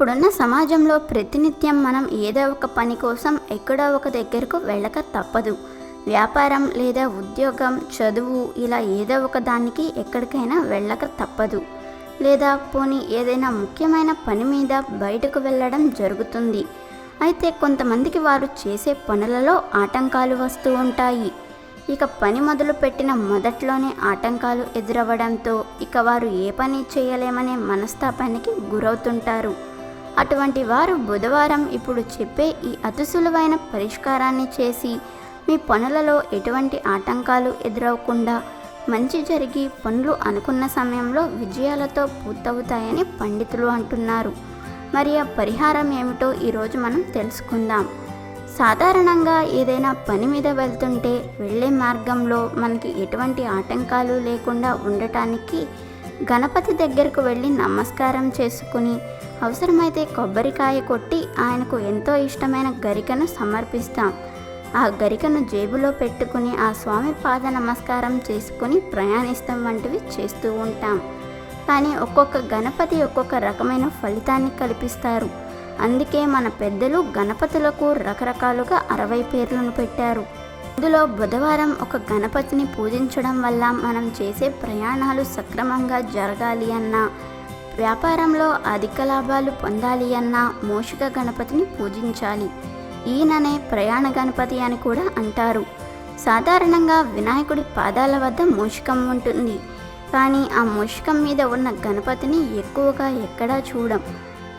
ఇప్పుడున్న సమాజంలో ప్రతినిత్యం మనం ఏదో ఒక పని కోసం ఎక్కడో ఒక దగ్గరకు వెళ్ళక తప్పదు. వ్యాపారం లేదా ఉద్యోగం చదువు ఇలా ఏదో ఒక దానికి ఎక్కడికైనా వెళ్ళక తప్పదు. లేదా పోనీ ఏదైనా ముఖ్యమైన పని మీద బయటకు వెళ్ళడం జరుగుతుంది. అయితే కొంతమందికి వారు చేసే పనులలో ఆటంకాలు వస్తూ ఉంటాయి. ఇక పని మొదలు పెట్టిన మొదట్లోనే ఆటంకాలు ఎదురవ్వడంతో ఇక వారు ఏ పని చేయలేమనే మనస్తాపానికి గురవుతుంటారు. అటువంటి వారు బుధవారం ఇప్పుడు చెప్పే ఈ అతి సులువైన పరిష్కారాన్ని చేసి మీ పనులలో ఎటువంటి ఆటంకాలు ఎదురవకుండా మంచి జరిగి పనులు అనుకున్న సమయంలో విజయాలతో పూర్తవుతాయని పండితులు అంటున్నారు. మరి ఆ పరిహారం ఏమిటో ఈరోజు మనం తెలుసుకుందాం. సాధారణంగా ఏదైనా పని మీద వెళ్తుంటే వెళ్ళే మార్గంలో మనకి ఎటువంటి ఆటంకాలు లేకుండా ఉండటానికి గణపతి దగ్గరకు వెళ్ళి నమస్కారం చేసుకుని అవసరమైతే కొబ్బరికాయ కొట్టి ఆయనకు ఎంతో ఇష్టమైన గరికను సమర్పిస్తాం. ఆ గరికను జేబులో పెట్టుకుని ఆ స్వామి పాద నమస్కారం చేసుకుని ప్రయాణిస్తాం వంటివి చేస్తూ ఉంటాం. కానీ ఒక్కొక్క గణపతి ఒక్కొక్క రకమైన ఫలితాన్ని కల్పిస్తారు. అందుకే మన పెద్దలు గణపతులకు రకరకాలుగా అరవై పేర్లను పెట్టారు. అందులో బుధవారం ఒక గణపతిని పూజించడం వల్ల మనం చేసే ప్రయాణాలు సక్రమంగా జరగాలి అన్నా వ్యాపారంలో అధిక లాభాలు పొందాలి అన్నా మోషిక గణపతిని పూజించాలి. ఈయననే ప్రయాణ గణపతి అని కూడా అంటారు. సాధారణంగా వినాయకుడి పాదాల వద్ద మూషికం ఉంటుంది. కానీ ఆ మూషికం మీద ఉన్న గణపతిని ఎక్కువగా ఎక్కడా చూడం.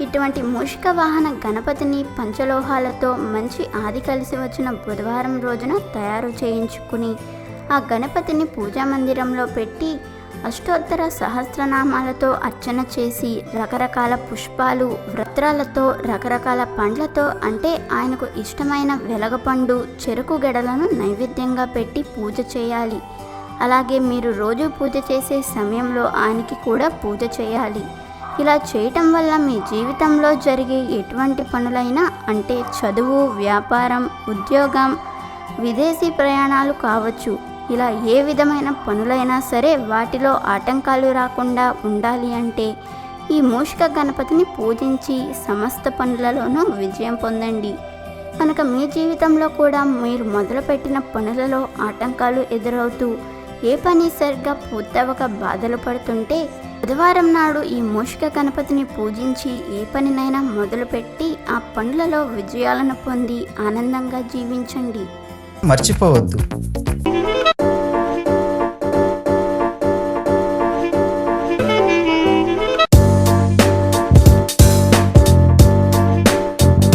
ఇటువంటి మూషిక వాహన గణపతిని పంచలోహాలతో మంచి ఆది కలిసి వచ్చిన బుధవారం రోజున తయారు చేయించుకుని ఆ గణపతిని పూజా మందిరంలో పెట్టి అష్టోత్తర సహస్రనామాలతో అర్చన చేసి రకరకాల పుష్పాలు వృత్రాలతో రకరకాల పండ్లతో అంటే ఆయనకు ఇష్టమైన వెలగపండు చెరుకు గెడలను నైవేద్యంగా పెట్టి పూజ చేయాలి. అలాగే మీరు రోజు పూజ చేసే సమయంలో ఆయనకి కూడా పూజ చేయాలి. ఇలా చేయటం వల్ల మీ జీవితంలో జరిగే ఎటువంటి పనులైనా అంటే చదువు వ్యాపారం ఉద్యోగం విదేశీ ప్రయాణాలు కావచ్చు. ఇలా ఏ విధమైన పనులైనా సరే వాటిలో ఆటంకాలు రాకుండా ఉండాలి అంటే ఈ మూషిక గణపతిని పూజించి సమస్త పనులలోనూ విజయం పొందండి. కనుక మీ జీవితంలో కూడా మీరు మొదలుపెట్టిన పనులలో ఆటంకాలు ఎదురవుతూ ఏ పని సరిగ్గా పూర్తవక బాధలు పడుతుంటే బుధవారం నాడు ఈ మూషిక గణపతిని పూజించి ఏ పనినైనా మొదలుపెట్టి ఆ పనులలో విజయాలను పొంది ఆనందంగా జీవించండి. మర్చిపోవద్దు.